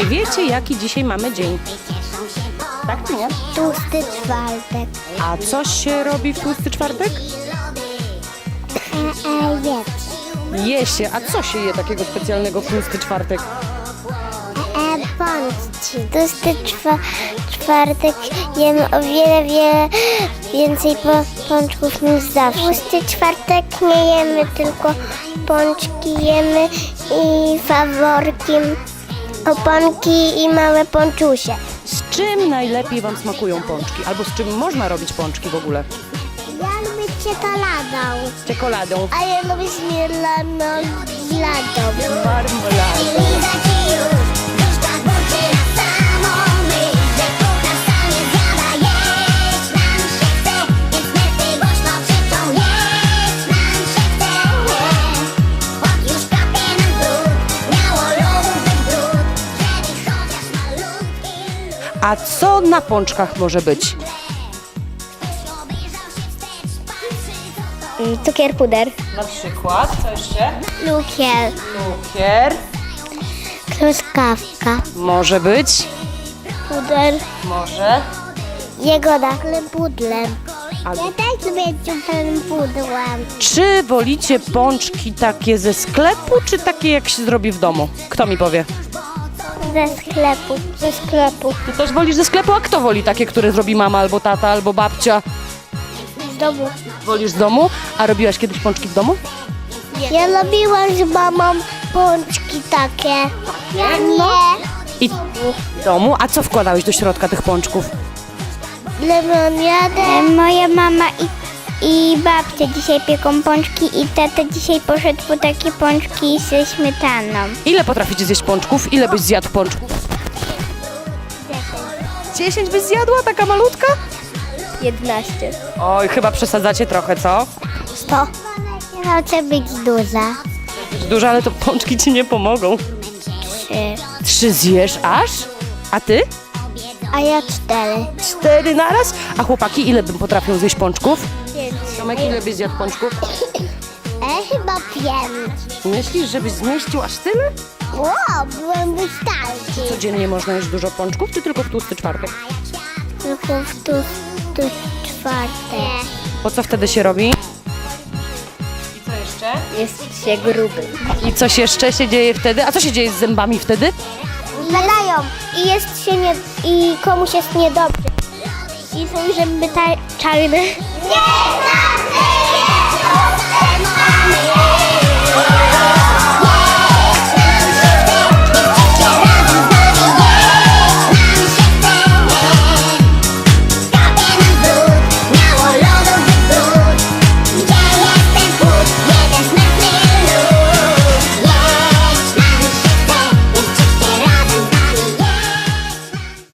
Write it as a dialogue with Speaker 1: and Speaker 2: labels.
Speaker 1: Czy wiecie, jaki dzisiaj mamy dzień? Tak czy nie?
Speaker 2: Tłusty czwartek.
Speaker 1: A coś się robi w tłusty czwartek?
Speaker 2: E, e, jedz.
Speaker 1: Je się. A co się je takiego specjalnego w tłusty czwartek?
Speaker 2: E, bądźcie. Tłusty czwa, czwartek jemy o wiele, wiele więcej po, pączków niż zawsze. Tłusty czwartek nie jemy tylko pączki, jemy i faworki, oponki i małe pączusie.
Speaker 1: Z czym najlepiej Wam smakują pączki? Albo z czym można robić pączki w ogóle?
Speaker 2: Ja lubię czekoladą,
Speaker 1: Z czekoladą.
Speaker 2: a ja lubię z mielaną ladą.
Speaker 1: Marmoladą. A co na pączkach może być?
Speaker 2: Cukier puder.
Speaker 1: Na przykład, co jeszcze?
Speaker 2: Lukier.
Speaker 1: Cukier.
Speaker 2: Truskawka.
Speaker 1: Może być.
Speaker 2: Puder.
Speaker 1: Może.
Speaker 2: Jagoda. Pudlem.
Speaker 1: Albo...
Speaker 2: Ja też lubię ciuchem pudłem.
Speaker 1: Czy wolicie pączki takie ze sklepu, czy takie jak się zrobi w domu? Kto mi powie?
Speaker 2: Ze sklepu. Ze sklepu.
Speaker 1: Ty też wolisz ze sklepu, a kto woli takie, które zrobi mama, albo tata, albo babcia?
Speaker 2: Z domu.
Speaker 1: Wolisz z domu? A robiłaś kiedyś pączki w domu?
Speaker 2: Ja lubiłam z mamą pączki takie. Ja nie.
Speaker 1: I w domu? A co wkładałeś do środka tych pączków?
Speaker 2: Lemoniadę. Moja mama i, i babcia dzisiaj pieką pączki i tata dzisiaj poszedł po takie pączki ze śmietaną.
Speaker 1: Ile potraficie zjeść pączków? Ile byś zjadł pączków? 10 byś zjadła, taka malutka?
Speaker 2: 11.
Speaker 1: Oj, chyba przesadzacie trochę, co?
Speaker 2: 100. Ja chcę być duża.
Speaker 1: Duże, ale to pączki ci nie pomogą.
Speaker 2: 3.
Speaker 1: Trzy zjesz aż? A ty?
Speaker 2: A ja 4.
Speaker 1: Cztery naraz? A chłopaki ile bym potrafią zjeść pączków?
Speaker 2: 5.
Speaker 1: Tomek, ile byś zjadł pączków?
Speaker 2: E, chyba 5.
Speaker 1: Myślisz, żebyś zmieścił aż tyle?
Speaker 2: Wow, byłem wystarczy.
Speaker 1: Codziennie można jeść dużo pączków, czy tylko w tłusty czwartek?
Speaker 2: Tylko w tu, tu czwartek.
Speaker 1: Po co wtedy się robi? I co jeszcze?
Speaker 2: Jest się gruby.
Speaker 1: I coś jeszcze się dzieje wtedy? A co się dzieje z zębami wtedy?
Speaker 2: Zadają i jest się nie, i komuś jest niedobrze. I są zęby ta, czarne. Nie